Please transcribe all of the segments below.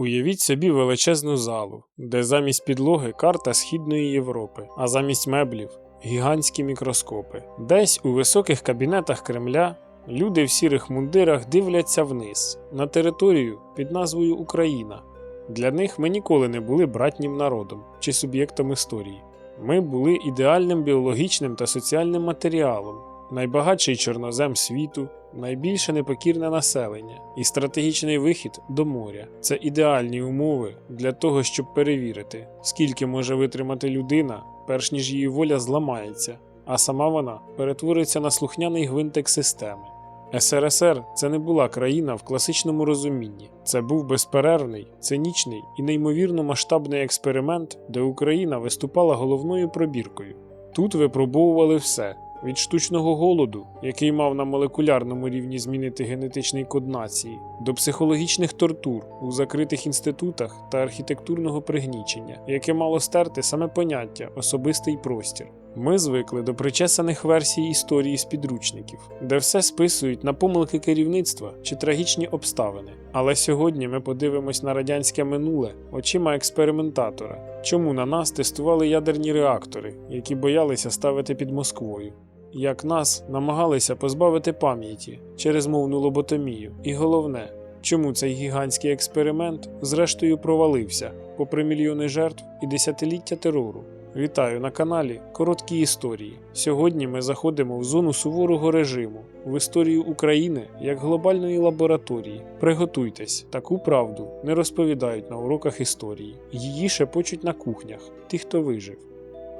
Уявіть собі величезну залу, де замість підлоги карта Східної Європи, а замість меблів гігантські мікроскопи. Десь у високих кабінетах Кремля люди в сірих мундирах дивляться вниз на територію під назвою Україна. Для них ми ніколи не були братнім народом чи суб'єктом історії. Ми були ідеальним біологічним та соціальним матеріалом, найбагатший чорнозем світу, найбільше непокірне населення і стратегічний вихід до моря. Це ідеальні умови для того, щоб перевірити, скільки може витримати людина, перш ніж її воля зламається, а сама вона перетвориться на слухняний гвинтик системи. СРСР це не була країна в класичному розумінні. Це був безперервний, цинічний і неймовірно масштабний експеримент, де Україна виступала головною пробіркою. Тут випробовували все від штучного голоду, який мав на молекулярному рівні змінити генетичний код нації, до психологічних тортур у закритих інститутах та архітектурного пригнічення, яке мало стерти саме поняття особистий простір. Ми звикли до причесаних версій історії з підручників, де все списують на помилки керівництва чи трагічні обставини. Але сьогодні ми подивимось на радянське минуле очима експериментатора, чому на нас тестували ядерні реактори, які боялися ставити під Москвою. Як нас намагалися позбавити пам'яті через мовну лоботомію, і головне, чому цей гігантський експеримент зрештою провалився, попри мільйони жертв і десятиліття терору. Вітаю на каналі Короткі історії. Сьогодні ми заходимо в зону суворого режиму, в історію України як глобальної лабораторії. Приготуйтесь, таку правду не розповідають на уроках історії. Її шепочуть на кухнях, ті, хто вижив.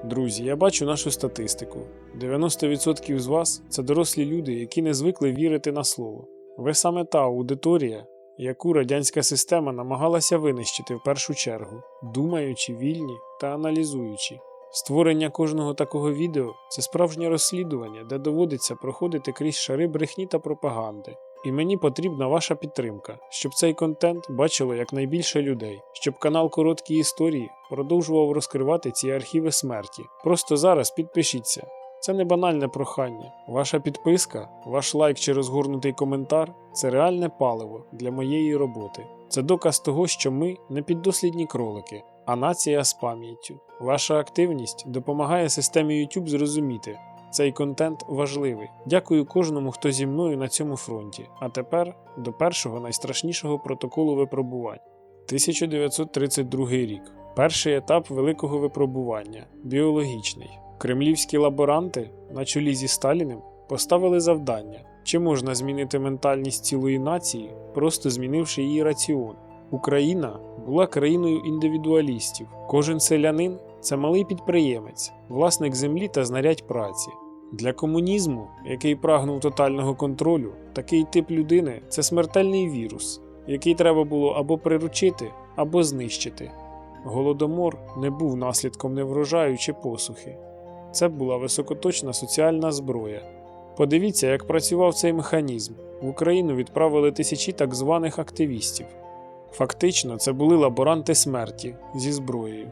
Друзі, я бачу нашу статистику. 90% з вас це дорослі люди, які не звикли вірити на слово. Ви саме та аудиторія, яку радянська система намагалася винищити в першу чергу, думаючи вільні та аналізуючи. Створення кожного такого відео це справжнє розслідування, де доводиться проходити крізь шари брехні та пропаганди. І мені потрібна ваша підтримка, щоб цей контент бачило якнайбільше людей, щоб канал Короткі історії продовжував розкривати ці архіви смерті. Просто зараз підпишіться. Це не банальне прохання. Ваша підписка, ваш лайк чи розгорнутий коментар це реальне паливо для моєї роботи. Це доказ того, що ми не піддослідні кролики, а нація з пам'яттю. Ваша активність допомагає системі YouTube зрозуміти. Цей контент важливий. Дякую кожному, хто зі мною на цьому фронті. А тепер до першого найстрашнішого протоколу випробувань. 1932 рік. Перший етап великого випробування біологічний. Кремлівські лаборанти на чолі зі Сталіним поставили завдання, чи можна змінити ментальність цілої нації, просто змінивши її раціон. Україна була країною індивідуалістів. Кожен селянин це малий підприємець, власник землі та знарядь праці. Для комунізму, який прагнув тотального контролю, такий тип людини це смертельний вірус, який треба було або приручити, або знищити. Голодомор не був наслідком неврожаю чи посухи. Це була високоточна соціальна зброя. Подивіться, як працював цей механізм. В Україну відправили тисячі так званих активістів. Фактично, це були лаборанти смерті зі зброєю.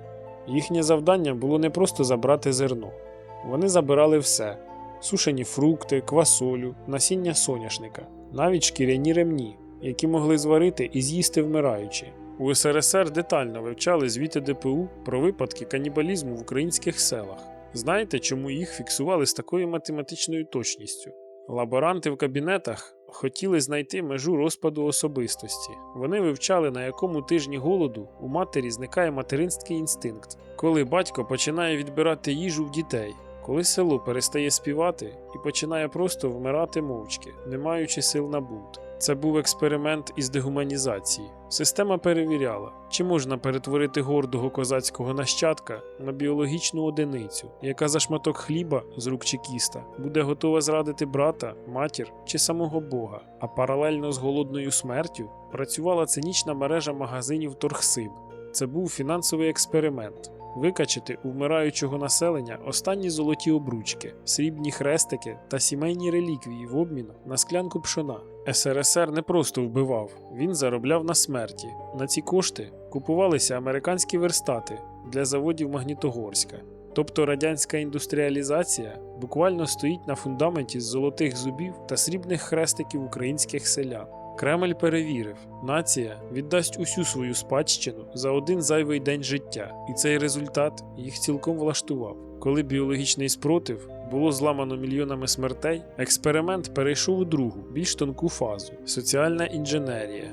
Їхнє завдання було не просто забрати зерно. Вони забирали все: сушені фрукти, квасолю, насіння соняшника, навіть шкіряні ремні, які могли зварити і з'їсти вмираючи. У СРСР детально вивчали звіти ДПУ про випадки канібалізму в українських селах. Знаєте, чому їх фіксували з такою математичною точністю? Лаборанти в кабінетах хотіли знайти межу розпаду особистості. Вони вивчали, на якому тижні голоду у матері зникає материнський інстинкт, коли батько починає відбирати їжу в дітей, коли село перестає співати і починає просто вмирати мовчки, не маючи сил на бунт. Це був експеримент із дегуманізації. Система перевіряла, чи можна перетворити гордого козацького нащадка на біологічну одиницю, яка за шматок хліба з рук чекіста буде готова зрадити брата, матір чи самого Бога. А паралельно з голодною смертю працювала цинічна мережа магазинів Торгсиб. Це був фінансовий експеримент. Викачати у вмираючого населення останні золоті обручки, срібні хрестики та сімейні реліквії в обмін на склянку пшона. СРСР не просто вбивав, він заробляв на смерті. На ці кошти купувалися американські верстати для заводів Магнітогорська. Тобто радянська індустріалізація буквально стоїть на фундаменті з золотих зубів та срібних хрестиків українських селян. Кремль перевірив, нація віддасть усю свою спадщину за один зайвий день життя, і цей результат їх цілком влаштував. Коли біологічний спротив було зламано мільйонами смертей, експеримент перейшов у другу, більш тонку фазу соціальна інженерія.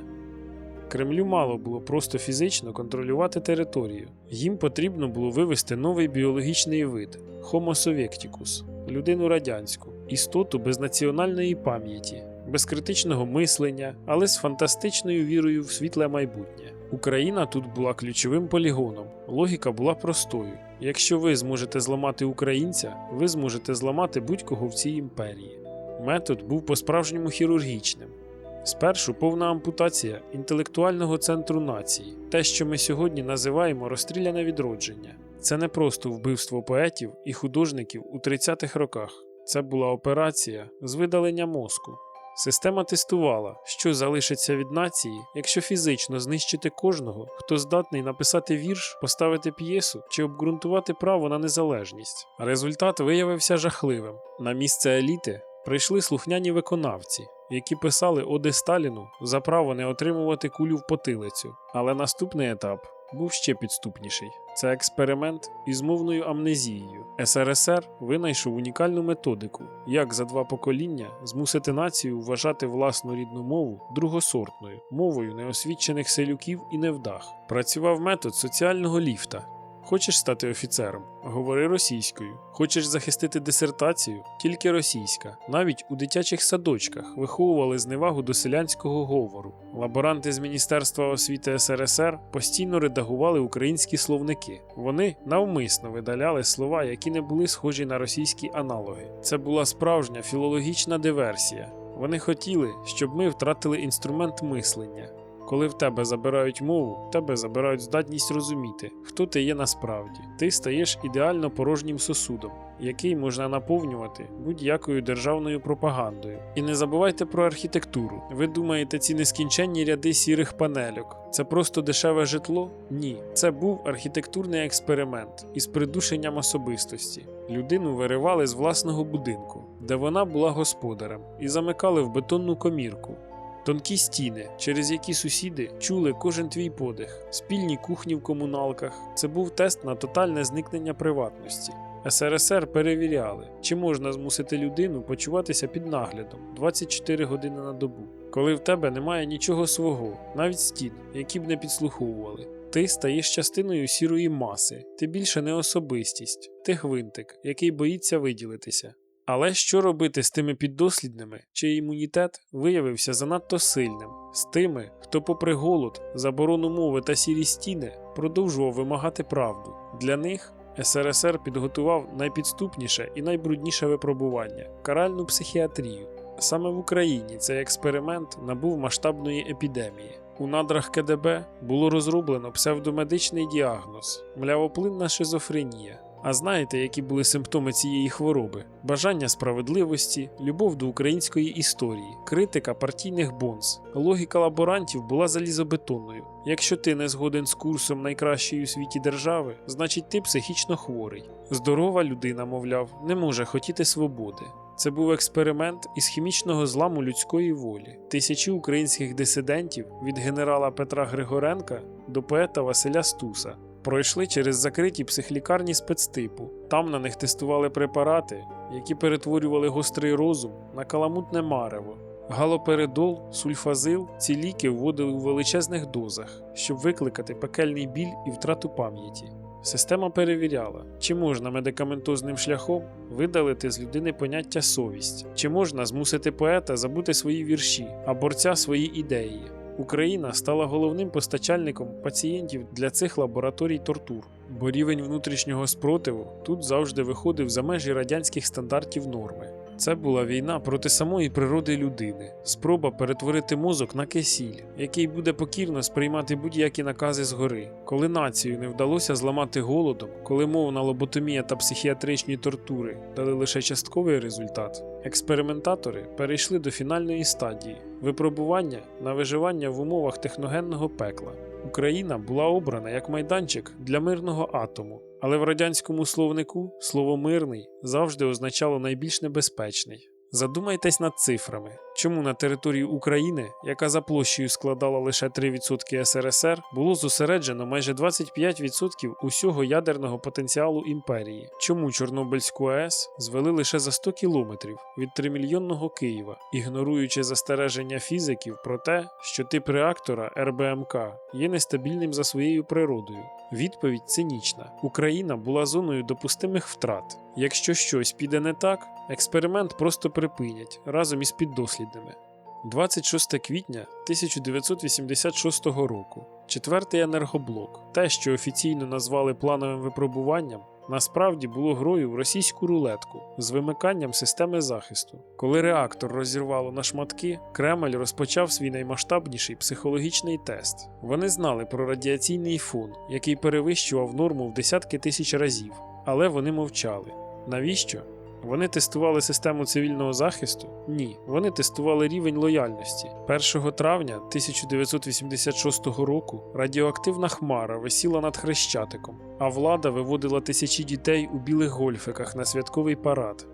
Кремлю мало було просто фізично контролювати територію. Їм потрібно було вивести новий біологічний вид Homo sovieticus – людину радянську, істоту без національної пам'яті, без критичного мислення, але з фантастичною вірою в світле майбутнє. Україна тут була ключовим полігоном. Логіка була простою: якщо ви зможете зламати українця, ви зможете зламати будь-кого в цій імперії. Метод був по-справжньому хірургічним. Спершу повна ампутація інтелектуального центру нації, те, що ми сьогодні називаємо розстріляне відродження. Це не просто вбивство поетів і художників у 30-х роках. Це була операція з видалення мозку. Система тестувала, що залишиться від нації, якщо фізично знищити кожного, хто здатний написати вірш, поставити п'єсу чи обґрунтувати право на незалежність. Результат виявився жахливим. На місце еліти прийшли слухняні виконавці, які писали оди Сталіну за право не отримувати кулю в потилицю. Але наступний етап був ще підступніший. Це експеримент із мовною амнезією. СРСР винайшов унікальну методику, як за два покоління змусити націю вважати власну рідну мову другосортною, мовою неосвічених селюків і невдах. Працював метод соціального ліфта. Хочеш стати офіцером? Говори російською. Хочеш захистити дисертацію? Тільки російська. Навіть у дитячих садочках виховували зневагу до селянського говору. Лаборанти з Міністерства освіти СРСР постійно редагували українські словники. Вони навмисно видаляли слова, які не були схожі на російські аналоги. Це була справжня філологічна диверсія. Вони хотіли, щоб ми втратили інструмент мислення. Коли в тебе забирають мову, в тебе забирають здатність розуміти, хто ти є насправді. Ти стаєш ідеально порожнім сосудом, який можна наповнювати будь-якою державною пропагандою. І не забувайте про архітектуру. Ви думаєте, ці нескінченні ряди сірих панельок це просто дешеве житло? Ні, це був архітектурний експеримент із придушенням особистості. Людину виривали з власного будинку, де вона була господарем, і замикали в бетонну комірку. Тонкі стіни, через які сусіди чули кожен твій подих, спільні кухні в комуналках. Це був тест на тотальне зникнення приватності. СРСР перевіряли, чи можна змусити людину почуватися під наглядом 24 години на добу, коли в тебе немає нічого свого, навіть стін, які б не підслуховували. Ти стаєш частиною сірої маси, ти більше не особистість, ти гвинтик, який боїться виділитися. Але що робити з тими піддослідними, чий імунітет виявився занадто сильним, з тими, хто, попри голод, заборону мови та сірі стіни, продовжував вимагати правду. Для них СРСР підготував найпідступніше і найбрудніше випробування каральну психіатрію. Саме в Україні цей експеримент набув масштабної епідемії. У надрах КДБ було розроблено псевдомедичний діагноз млявоплинна шизофренія. А знаєте, які були симптоми цієї хвороби? Бажання справедливості, любов до української історії, критика партійних бонз. Логіка лаборантів була залізобетонною. Якщо ти не згоден з курсом найкращої у світі держави, значить ти психічно хворий. Здорова людина, мовляв, не може хотіти свободи. Це був експеримент із хімічного зламу людської волі. Тисячі українських дисидентів від генерала Петра Григоренка до поета Василя Стуса пройшли через закриті психлікарні спецтипу. Там на них тестували препарати, які перетворювали гострий розум на каламутне марево. Галоперидол, сульфазил ці ліки вводили у величезних дозах, щоб викликати пекельний біль і втрату пам'яті. Система перевіряла, чи можна медикаментозним шляхом видалити з людини поняття совість, чи можна змусити поета забути свої вірші, а борця свої ідеї. Україна стала головним постачальником пацієнтів для цих лабораторій тортур, бо рівень внутрішнього спротиву тут завжди виходив за межі радянських стандартів норми. Це була війна проти самої природи людини, спроба перетворити мозок на кисіль, який буде покірно сприймати будь-які накази згори. Коли націю не вдалося зламати голодом, коли мовна лоботомія та психіатричні тортури дали лише частковий результат, експериментатори перейшли до фінальної стадії випробування на виживання в умовах техногенного пекла. Україна була обрана як майданчик для мирного атому, але в радянському словнику слово мирний завжди означало найбільш небезпечний. Задумайтесь над цифрами: чому на території України, яка за площею складала лише 3% СРСР, було зосереджено майже 25% усього ядерного потенціалу імперії. Чому Чорнобильську АЕС звели лише за 100 кілометрів від 3-мільйонного Києва, ігноруючи застереження фізиків про те, що тип реактора РБМК є нестабільним за своєю природою. Відповідь цинічна: Україна була зоною допустимих втрат. Якщо щось піде не так, експеримент просто припинять разом із піддослідними. 26 квітня 1986 року. Четвертий енергоблок, те, що офіційно назвали плановим випробуванням, насправді було грою в російську рулетку з вимиканням системи захисту. Коли реактор розірвало на шматки, Кремль розпочав свій наймасштабніший психологічний тест. Вони знали про радіаційний фон, який перевищував норму в десятки тисяч разів, але вони мовчали. Навіщо? Вони тестували систему цивільного захисту? Ні, вони тестували рівень лояльності. 1 травня 1986 року радіоактивна хмара висіла над Хрещатиком, а влада виводила тисячі дітей у білих гольфиках на святковий парад.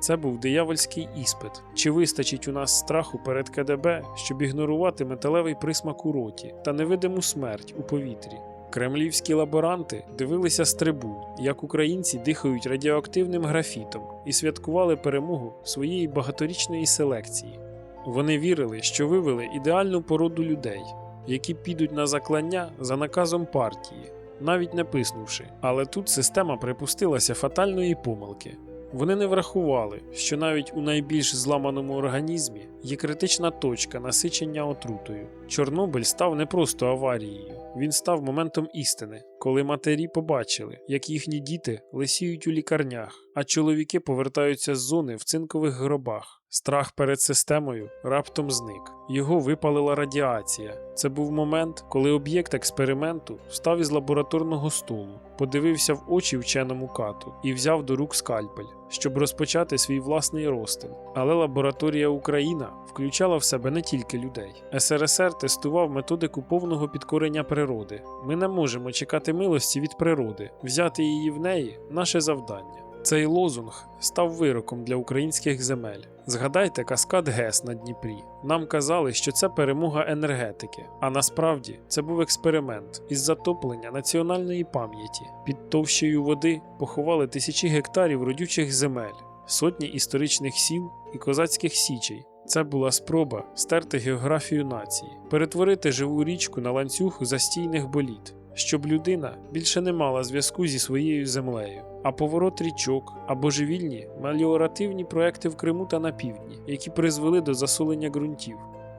Це був диявольський іспит. Чи вистачить у нас страху перед КДБ, щоб ігнорувати металевий присмак у роті та невидиму смерть у повітрі? Кремлівські лаборанти дивилися з трибун, як українці дихають радіоактивним графітом і святкували перемогу своєї багаторічної селекції. Вони вірили, що вивели ідеальну породу людей, які підуть на заклання за наказом партії, навіть не писнувши. Але тут система припустилася фатальної помилки. Вони не врахували, що навіть у найбільш зламаному організмі є критична точка насичення отрутою. Чорнобиль став не просто аварією, він став моментом істини, коли матері побачили, як їхні діти лисіють у лікарнях, а чоловіки повертаються з зони в цинкових гробах. Страх перед системою раптом зник. Його випалила радіація. Це був момент, коли об'єкт експерименту встав із лабораторного столу, подивився в очі вченому кату і взяв до рук скальпель, щоб розпочати свій власний розтин. Але лабораторія Україна включала в себе не тільки людей. СРСР тестував методику повного підкорення природи. Ми не можемо чекати милості від природи, взяти її в неї наше завдання. Цей лозунг став вироком для українських земель. Згадайте каскад ГЕС на Дніпрі. Нам казали, що це перемога енергетики, а насправді це був експеримент із затоплення національної пам'яті. Під товщею води поховали тисячі гектарів родючих земель, сотні історичних сіл і козацьких січей. Це була спроба стерти географію нації, перетворити живу річку на ланцюг застійних боліт, щоб людина більше не мала зв'язку зі своєю землею. А поворот річок або живільні меліоративні проекти в Криму та на півдні, які призвели до засолення ґрунтів.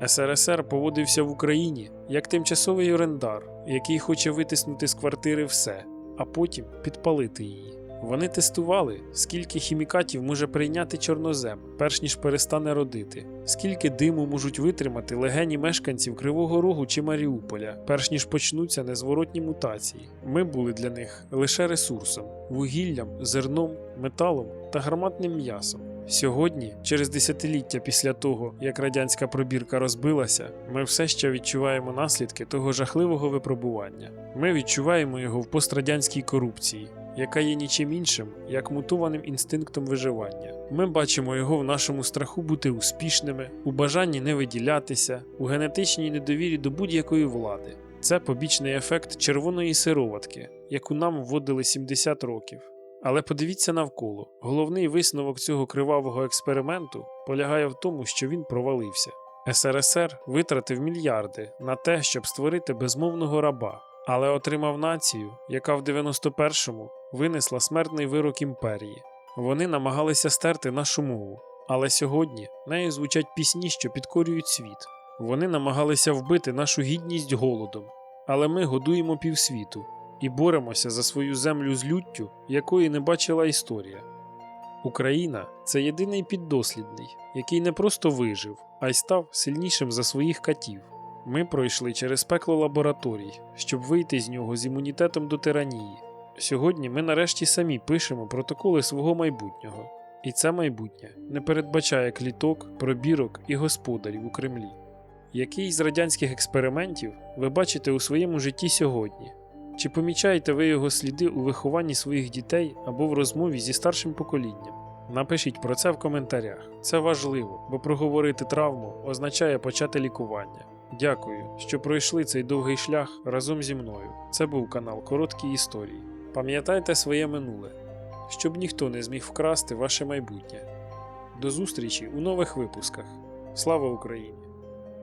СРСР поводився в Україні як тимчасовий орендар, який хоче витиснути з квартири все, а потім підпалити її. Вони тестували, скільки хімікатів може прийняти чорнозем, перш ніж перестане родити, скільки диму можуть витримати легені мешканців Кривого Рогу чи Маріуполя, перш ніж почнуться незворотні мутації. Ми були для них лише ресурсом, вугіллям, зерном, металом та гарматним м'ясом. Сьогодні, через десятиліття після того, як радянська пробірка розбилася, ми все ще відчуваємо наслідки того жахливого випробування. Ми відчуваємо його в пострадянській корупції, яка є нічим іншим, як мутованим інстинктом виживання. Ми бачимо його в нашому страху бути успішними, у бажанні не виділятися, у генетичній недовірі до будь-якої влади. Це побічний ефект червоної сироватки, яку нам вводили 70 років. Але подивіться навколо. Головний висновок цього кривавого експерименту полягає в тому, що він провалився. СРСР витратив мільярди на те, щоб створити безмовного раба, але отримав націю, яка в 91-му винесла смертний вирок імперії. Вони намагалися стерти нашу мову, але сьогодні нею звучать пісні, що підкорюють світ. Вони намагалися вбити нашу гідність голодом, але ми годуємо півсвіту і боремося за свою землю з люттю, якої не бачила історія. Україна це єдиний піддослідний, який не просто вижив, а й став сильнішим за своїх катів. Ми пройшли через пекло лабораторій, щоб вийти з нього з імунітетом до тиранії. Сьогодні ми нарешті самі пишемо протоколи свого майбутнього, і це майбутнє не передбачає кліток, пробірок і господарів у Кремлі. Який з радянських експериментів ви бачите у своєму житті сьогодні? Чи помічаєте ви його сліди у вихованні своїх дітей або в розмові зі старшим поколінням? Напишіть про це в коментарях. Це важливо, бо проговорити травму означає почати лікування. Дякую, що пройшли цей довгий шлях разом зі мною. Це був канал Короткі Історії. Пам'ятайте своє минуле, щоб ніхто не зміг вкрасти ваше майбутнє. До зустрічі у нових випусках. Слава Україні!